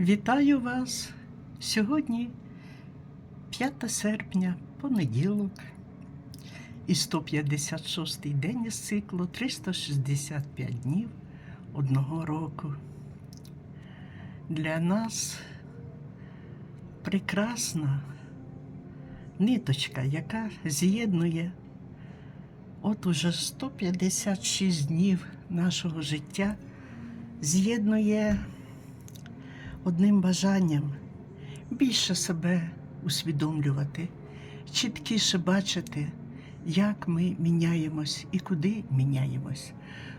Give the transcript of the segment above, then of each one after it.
Вітаю вас! Сьогодні 5 серпня, понеділок, і 156 день із циклу 365 днів одного року. Для нас прекрасна ниточка, яка з'єднує от уже 156 днів нашого життя, з'єднує одним бажанням більше себе усвідомлювати, чіткіше бачити, як ми міняємось і куди міняємось.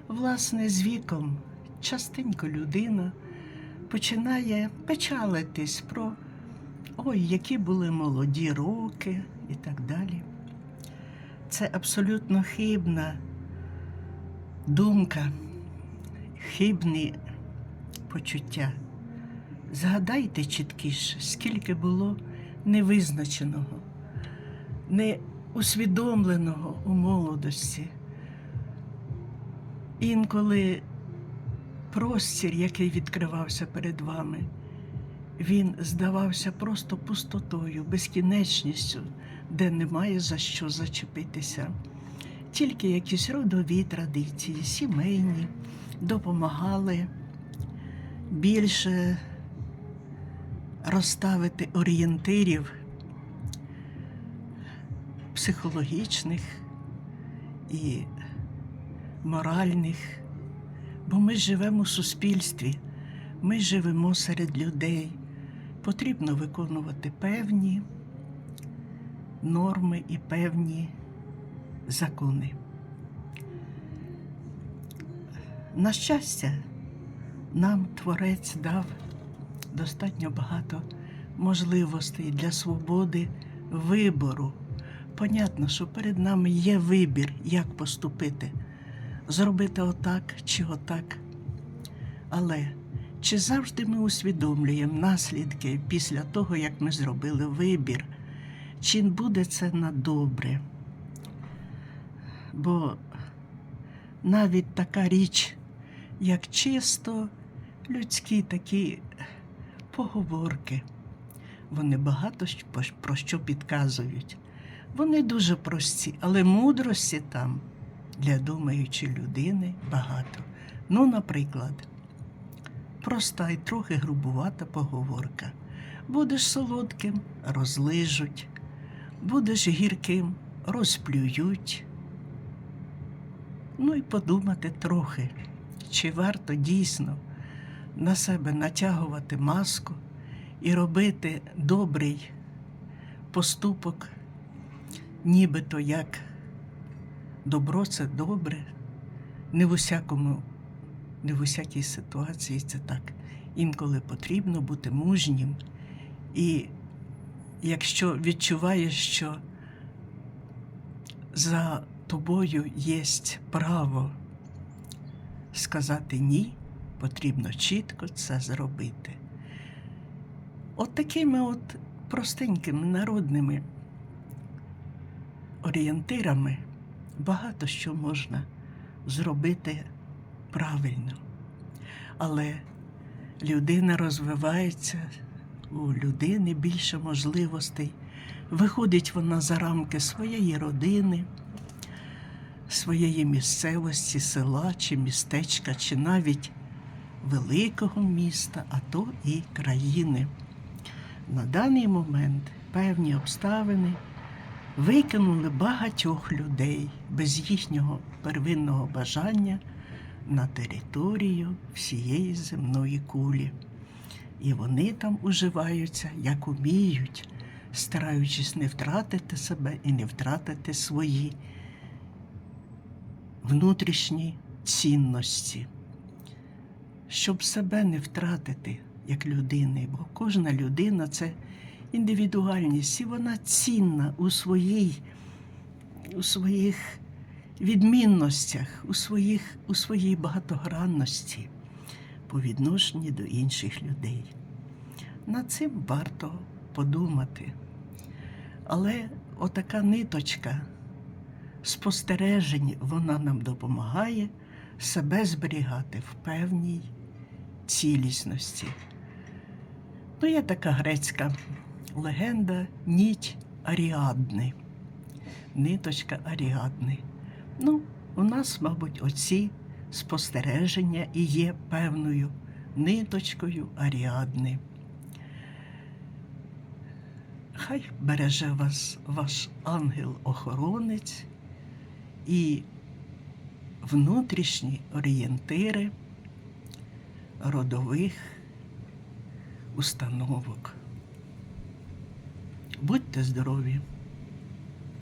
Власне, з віком частенько людина починає печалитись про ой, які були молоді роки і так далі. Це абсолютно хибна думка, хибні почуття. Згадайте чіткіше, скільки було невизначеного, неусвідомленого у молодості. Інколи простір, який відкривався перед вами, він здавався просто пустотою, безкінечністю, де немає за що зачепитися. Тільки якісь родові традиції, сімейні, допомагали більше розставити орієнтирів психологічних і моральних, бо ми живемо у суспільстві, ми живемо серед людей. Потрібно виконувати певні норми і певні закони. На щастя, нам Творець дав достатньо багато можливостей для свободи вибору. Понятно, що перед нами є вибір, як поступити, зробити отак чи отак. Але чи завжди ми усвідомлюємо наслідки після того, як ми зробили вибір? Чи буде це на добре? Бо навіть така річ, як чисто людські такі поговорки, вони багато про що підказують. Вони дуже прості, але мудрості там для думаючої людини багато. Ну, наприклад, проста і трохи грубувата поговорка. Будеш солодким розлижуть, будеш гірким розплюють. Ну і подумати трохи, чи варто дійсно на себе натягувати маску і робити добрий поступок, нібито як добро це добре, не в усякому, не в усякій ситуації це так. Інколи потрібно бути мужнім. І якщо відчуваєш, що за тобою є право сказати ні, потрібно чітко це зробити. От такими от простенькими народними орієнтирами багато що можна зробити правильно. Але людина розвивається, у людини більше можливостей. Виходить вона за рамки своєї родини, своєї місцевості, села чи містечка, чи навіть великого міста, а то і країни. На даний момент певні обставини викинули багатьох людей без їхнього первинного бажання на територію всієї земної кулі. І вони там уживаються як уміють, стараючись не втратити себе і не втратити свої внутрішні цінності, щоб себе не втратити як людини, бо кожна людина це індивідуальність, і вона цінна у своїй, у своїх відмінностях, у, своїх, у своїй багатогранності по відношенню до інших людей. Над цим варто подумати. Але отака ниточка спостережень, вона нам допомагає себе зберігати в певній цілісності. Ну, є така грецька легенда ніть Аріадни. Ниточка Аріадни. Ну, у нас, мабуть, оці спостереження і є певною ниточкою Аріадни. Хай береже вас ваш ангел-охоронець і внутрішні орієнтири родових установок. Будьте здорові!